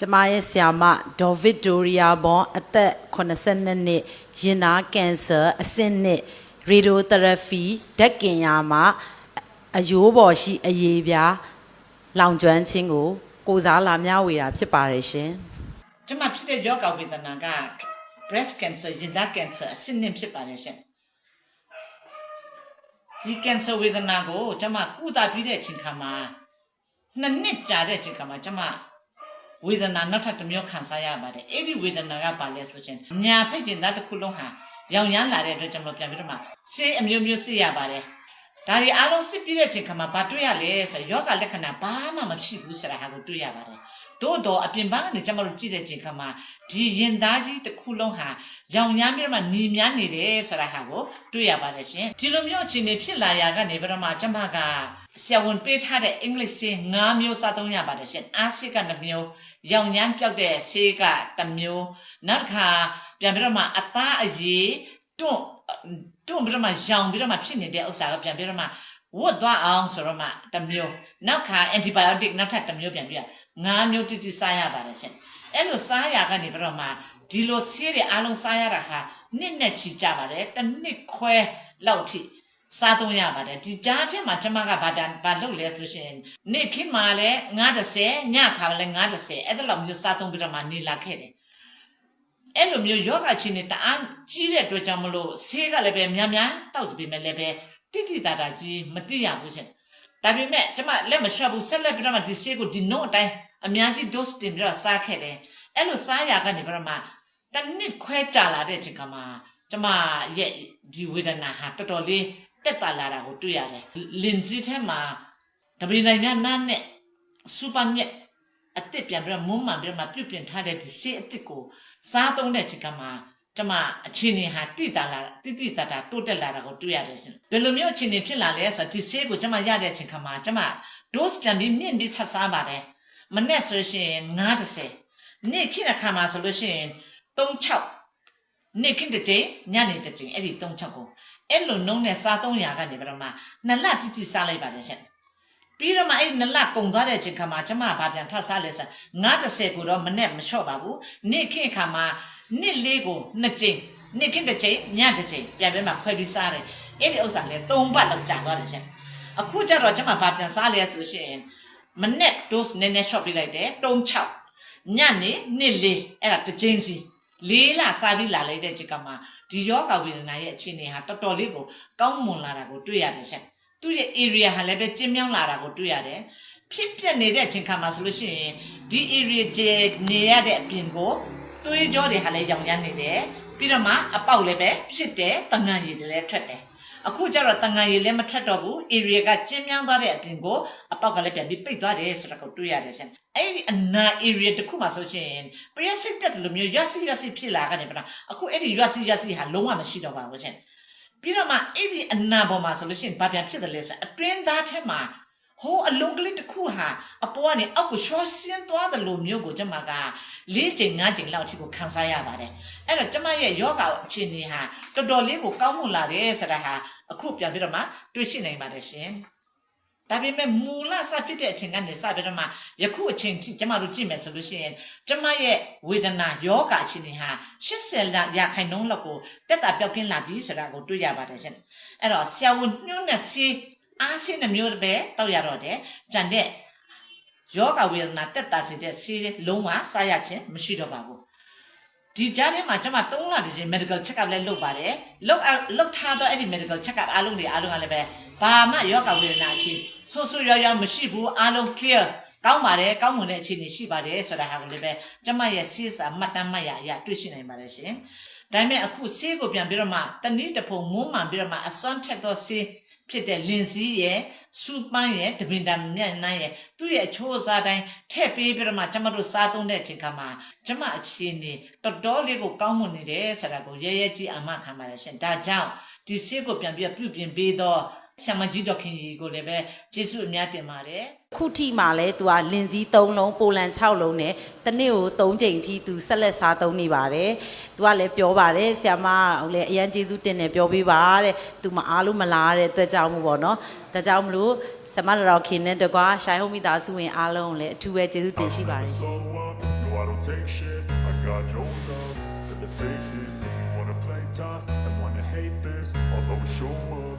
ကျမရဲ့ဆရာမဒေါ်ဗစ်တိုရီယာဘွန်အသက်82နှစ်ရင်သားကင်ဆာအဆင့်နှစ်ရေဒီယိုသရပီဓာတ်ကင်ယာမှာအယိုးပေါ်ရှိအရေးပြားလောင်ကျွမ်းခြင်းကို ကိုစားလာမျှဝေတာဖြစ်ပါတယ်ရှင်ကျမဖြစ်တဲ့ယောဂဝေဒနာက breast cancer ရင်သား cancer အဆင့်နှစ်ဖြစ်ပါတယ်ရှင်ဒီ cancer ဝေဒနာကိုကျမကုသပြီးတဲ့အချိန်ခါမှာနှစ်နှစ်ကြာတဲ့အချိန်ခါမှာကျမ ဝေဒနာနောက်ထပ်တစ်မျိုးခံစားရပါတယ်အဲ့ဒီဝေဒနာကပါလဲဆိုချင်းညာဖိတ်တင်သားတစ်ခုလုံးဟာရောင်ရမ်းလာတဲ့အတွက်ကျွန်တော်ပြန်ပြီးတော့မှဆေးအမျိုးမျိုးဆေးရပါတယ်ဒါဒီအားလုံးစစ်ပြီးတဲ့အချိန်ခါမှာဘာတွေ့ရလဲဆိုတော့ယောဂလက္ခဏာဘာမှမဖြစ်ဘူးဆိုတာဟာကိုတွေ့ရပါတယ်သို့တော့အပြင်ပန်းကနေကျွန်တော်တို့ကြည့်တဲ့ချိန်ခါမှာဒီရင်သားကြီးတစ်ခုလုံးဟာရောင်ရမ်းပြီးတော့မှหนีမြန်းနေတယ်ဆိုတာဟာကိုတွေ့ရပါတယ်ရှင်ဒီလိုမျိုးအခြေအနေဖြစ်လာရာကနေပြီးတော့မှကျွန်မက ဆရာဝန်ပေးထားတဲ့အင်္ဂလိပ်ဆေး၅မျိုးစားသုံးရပါတယ်ရှင်အာဆစ်ကတစ်မျိုးရောင်ရမ်းပြောက်တဲ့ဆေးကတစ်မျိုးနောက်တစ်ခါပြန်ပြီးတော့မှအသားအရည်တွန့်တွန့်ပြီးတော့မှရောင်ပြီးတော့မှဖြစ်နေတဲ့ဥစ္စာကပြန်ပြီးတော့မှဝတ်သွားအောင်ဆိုတော့မှတစ်မျိုးနောက်ခါ antibiotic နောက်ထပ်တစ်မျိုးပြန်ပြီးတော့ငါးမျိုးတိတိစားရပါတယ်ရှင်အဲ့လိုစားရကနေပြီးတော့မှဒီလိုဆေးတွေအားလုံးစားရတာဟာနှစ်နဲ့ချီကြပါတယ်တစ်နှစ်ခွဲလောက်ထိ စားသုံးရပါတယ်ဒီကြားချင်းမှာကျမကဘာတန်ဘာလုပ်လဲဆိုလို့ရှိရင်နေ့ခင်းမှာလည်း90ညခါမှာလည်း90အဲ့ဒါလောက်မျိုးစားသုံးပြီးတော့မှနေလာခဲ့တယ်အဲ့လိုမျိုးယောဂချင်းနေတအားကြီးတဲ့အတွက်ကြောင့်မလို့ဆေးကလည်းပဲများများတောက်ပြီးမဲ့လည်းပဲတိတိတတာကြီးမတိရဘူးရှင်ဒါပေမဲ့ကျမလက်မလျှော့ဘူးဆက်လက်ပြီးတော့မှဒီဆေးကိုဒီနှုတ်အတိုင်းအများကြီး dose တင်ပြီးတော့စားခဲ့တယ်အဲ့လိုစားရကနေပြီးတော့မှတစ်နှစ်ခွဲကြာလာတဲ့ချိန်ခါမှာကျမရဲ့ဒီဝေဒနာဟာတော်တော်လေး တက်တာလာတာကိုတွေ့ရတယ်လင်စီထဲမှာတပင်းနိုင်များနားနဲ့စူပါမြက်အစ်စ်ပြန်ပြီးတော့မုံမှန်ပြီးတော့မှပြုတ်ပြင်ထားတဲ့ဒီဆေးအစ်စ်ကိုစားသုံးတဲ့ချိန်ခါမှာကျမအခြေအနေဟာတိတာလာတိတိတတာတိုးတက်လာတာကိုတွေ့ရတယ်ရှင်ဘယ်လိုမျိုးအခြေအနေဖြစ်လာလဲဆိုတော့ဒီဆေးကိုကျမရတဲ့အချိန်ခါမှာကျမ dose ပြန်ပြီးမြင့်ပြီးထပ်စားပါတယ်မနေ့ဆိုရှင်90နေ့ခိတဲ့ခါမှာဆိုလို့ရှိရင်36နေ့ခိတဲ့ချိန်ညနေတဲ့ချိန်အဲ့ဒီ36ကို အဲ့လိုနှုံးနဲ့စား300ကနေပြီးတော့မှနှစ်လတိတိစားလိုက်ပါတယ်ရှင်ပြီးတော့မှအဲ့နှစ်လကုန်သွားတဲ့အချိန်ခါမှာကျမကပြန်ထပ်စားလဲဆို90ကိုတော့မနေ့မလျှော့ပါဘူးနေ့ခိခါမှာနှစ်လေးကိုနှစ်ချိန်နေ့ခိတဲ့ချိန်ညတဲ့ချိန်ပြန်ပြီးမှခွဲပြီးစားတယ်အဲ့ဒီဥစ္စာလဲ3ပတ်လောက်ကြာသွားတယ်ရှင်အခုကျတော့ကျွန်မဘာပြန်စားလဲဆိုလို့ရှိရင်မနေ့ dose နည်းနည်း short ပြလိုက်တယ်36ညနေနေ့လေးအဲ့ဒါတစ်ချိန်စီ လေးလစားပြီးလာလိုက်တဲ့ချိန်ကမှဒီယောဂဝေဒနာရဲ့အခြေအနေဟာတော်တော်လေးကိုကောင်းမွန်လာတာကိုတွေ့ရတယ်ရှင်သူ့ရဲ့ area ဟာလည်းပဲကျဉ်းမြောင်းလာတာကိုတွေ့ရတယ်ဖြစ်ပြနေတဲ့အချိန်ခါမှာဆိုလို့ရှိရင်ဒီ area ကျနေရတဲ့အပြင်ကိုသွေးကြောတွေဟာလည်းရောင်ရမ်းနေတယ်ပြီးတော့မှအပေါက်လည်းပဲဖြစ်တယ်တငန်ရည်တွေလည်းထွက်တယ် အခုကျတော့တန်ငန်ရည်လည်းမထွက်တော့ဘူး area ကကျဉ်းမြောင်းသွားတဲ့အပြင်ကိုအပေါက်ကလည်းပြန်ပြီးပိတ်သွားတယ်ဆိုတာကိုတွေ့ရတယ်ရှင်အဲ့ဒီအနာ area တစ်ခုမှာဆိုရှင်ပရိစိတ်တက်လိုမျိုးရွက်စီရွက်စီဖြစ်လာကနေပလားအခုအဲ့ဒီရွက်စီရွက်စီဟာလုံးဝမရှိတော့ပါဘူးရှင်ပြီးတော့မှအဲ့ဒီအနာပေါ်မှာဆိုလို့ရှိရင်ဘာပြန်ဖြစ်တယ်လဲဆိုအတွင်းသားထဲမှာ ဟိုအလုံးကလေးတစ်ခုဟာအပေါ်ကနေအောက်ကိုရှော့ဆင်းသွားတယ်လို့မျိုးကိုကျွန်မက၄ချိန်၅ချိန်လောက်အထိကိုခံစားရပါတယ်အဲ့တော့ကျွန်မရဲ့ယောဂအခြေအနေဟာတော်တော်လေးကိုကောင်းမွန်လာတယ်ဆိုတာဟာအခုပြန်ပြီးတော့မှတွေ့ရှိနိုင်ပါတယ်ရှင်။ဒါပေမဲ့မူလစဖြစ်တဲ့အချိန်ကနေစပြီးတော့မှယခုအချိန်ထိကျမတို့ကြည့်မယ်ဆိုလို့ရှိရင်ကျမရဲ့ဝေဒနာယောဂအခြေအနေဟာ80လရာခိုင်နှုန်းလောက်ကိုတက်တာပြောက်ကင်းလာပြီဆိုတာကိုတွေ့ရပါတယ်ရှင်။အဲ့တော့ဆရာဝန်ညွှန်းတဲ့စီ အားစင်းနှမျိုးပဲတောက်ရတော့တယ်။ကြံတဲ့ယောဂဝေဒနာတက်တာစေတဲ့စီလုံးဝစားရခြင်းမရှိတော့ပါဘူး။ဒီကြားထဲမှာကျွန်မ3လတည်း medical check up လည်းလုပ်ပါတယ်လုပ်အလုပ်ထားတော့အဲ့ဒီ medical check up အားလုံးတွေအားလုံးကလည်းပဲဘာမှယောဂဝေဒနာအခြေဆိုးဆိုးရွားရွားမရှိဘူးအားလုံး clear ကောင်းပါတယ်ကောင်းမွန်တဲ့အခြေအနေရှိပါတယ်ဆိုတာဟာကိုလည်းပဲကျွန်မရဲ့ဆေးစာမှတ်တမ်းမှတ်ရအရတွေ့ရှိနိုင်ပါတယ်ရှင်ဒါပေမဲ့အခုဆေးကိုပြန်ပြီးတော့မှတနည်းတစ်ဖုံမွမ်းမှန်ပြီးတော့မှအစွမ်းထက်သောဆေး ဖြစ်တဲ့လင်စည်းရဲ့စူပန်းရဲ့တပင်တံမြက်နှမ်းရဲ့သူ့ရဲ့အချိုးအစားတိုင်းထည့်ပေးပြီးတော့မှကျွန်မတို့စားသုံးတဲ့အချိန်ခါမှာကျွန်မအခြေအနေတော်တော်လေးကိုကောင်းမွန်နေတယ်ဆိုတာကိုရဲရဲကြီးအမှခံပါတယ်ရှင်ဒါကြောင့်ဒီဆေးကိုပြန်ပြီးပြုပြင်ပေးတော့ ဆ iam ကြီးတော်ခင်ကြီးကိုလည်းပဲကျေးဇူးအများတင်ပါတယ်ခုထိမှလည်းသူကလင်စည်း3လုံးပိုလန်6လုံးနဲ့တစ်နေ့ကို3ချိန်ထိသူဆက်လက်စားသုံးနေပါတယ်သူကလည်းပြောပါတယ်ဆ iam ဟိုလည်းအရန်ကျေးဇူးတင်တယ်ပြောပေးပါတဲ့သူမအားလို့မလားတဲ့အတွက်ကြောင့်မို့ပေါ့နော်ဒါကြောင့်မလို့ဆ iam တော်ခင်နဲ့တကွာရှိုင်းဟုတ်မိသားစုဝင်အားလုံးကိုလည်းအထူးပဲကျေးဇူးတင်ရှိပါတယ် So what? I don't take shit. I got no love for the fakeness. If you wanna play tough and wanna hate this, I'll always show up.